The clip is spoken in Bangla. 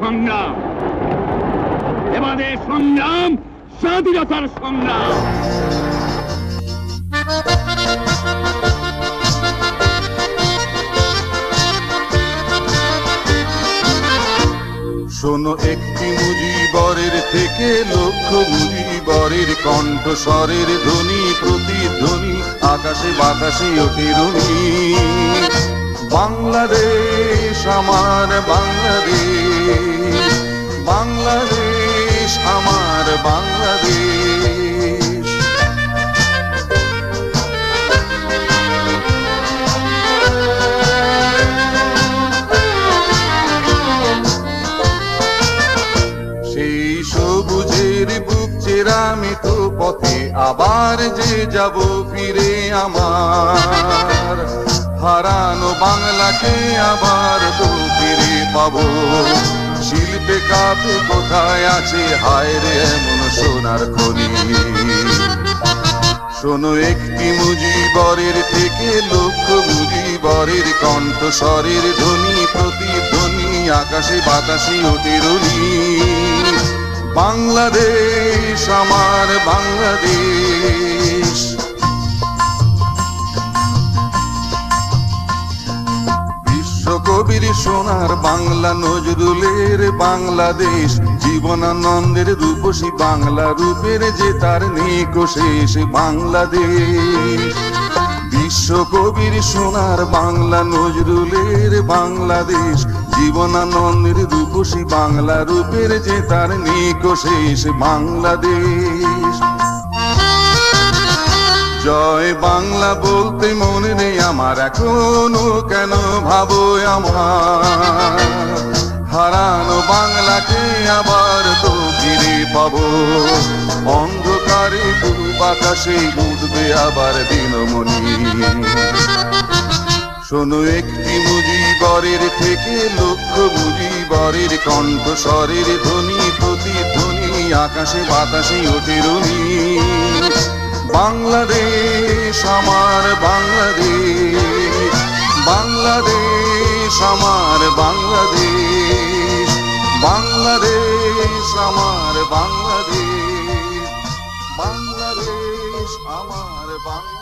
সংগ্রাম। এবারে সংগ্রাম, স্বাধীনতার সংগ্রাম। শোনো একটি মুজিবরের থেকে লক্ষ মুজিবরের কণ্ঠস্বরের ধ্বনি, প্রতিধ্বনি, আকাশে বাতাসে ওঠে রুনি বাংলাদেশ, আমার বাংলাদেশ। সবুজের বুক চেরামি তো পথে আবার যে যাব ফিরে আমার। হারানো বাংলাকে আবার তো ফিরে পাবো। শিল্পে কাপে কোথায় আছে? হায় রে, এমন সোনার খনি। শোনো একটি মুজিবরের থেকে লক্ষ মুজিবরের কণ্ঠস্বরের ধ্বনি, প্রতিধ্বনি, আকাশে বাতাসে অতিরুনি বাংলাদেশ, আমার বাংলাদেশ। বিশ্বকবির সোনার বাংলা, নজরুলের বাংলাদেশ। জীবনানন্দের রূপসী বাংলা, রূপের যে তার নিকো শেষ বাংলাদেশ। বিশ্বকবির সোনার বাংলা, নজরুলের বাংলাদেশ। জীবনানন্দের বাংলা রূপের যে তার নিকো শেষ বাংলাদেশ। জয় বাংলা বলতে মনে নেই আমার, এখনও কেন ভাবো আমার? হারানো বাংলাকে আবার তো ফিরে পাবো। অন্ধকারে আকাশে উঠবে আবার দিনমণি। শোনো একটি মুজিবরের থেকে লক্ষ মুজিবরের কণ্ঠস্বরের ধ্বনি, প্রতিধ্বনি, আকাশে বাতাসে ওঠে রুনি বাংলাদেশ আমার বাংলাদেশ বাংলাদেশ আমার বাংলাদেশ বাংলাদেশ আমার বাংলাদেশ বাংলাদেশ আমার বাংলাদেশ।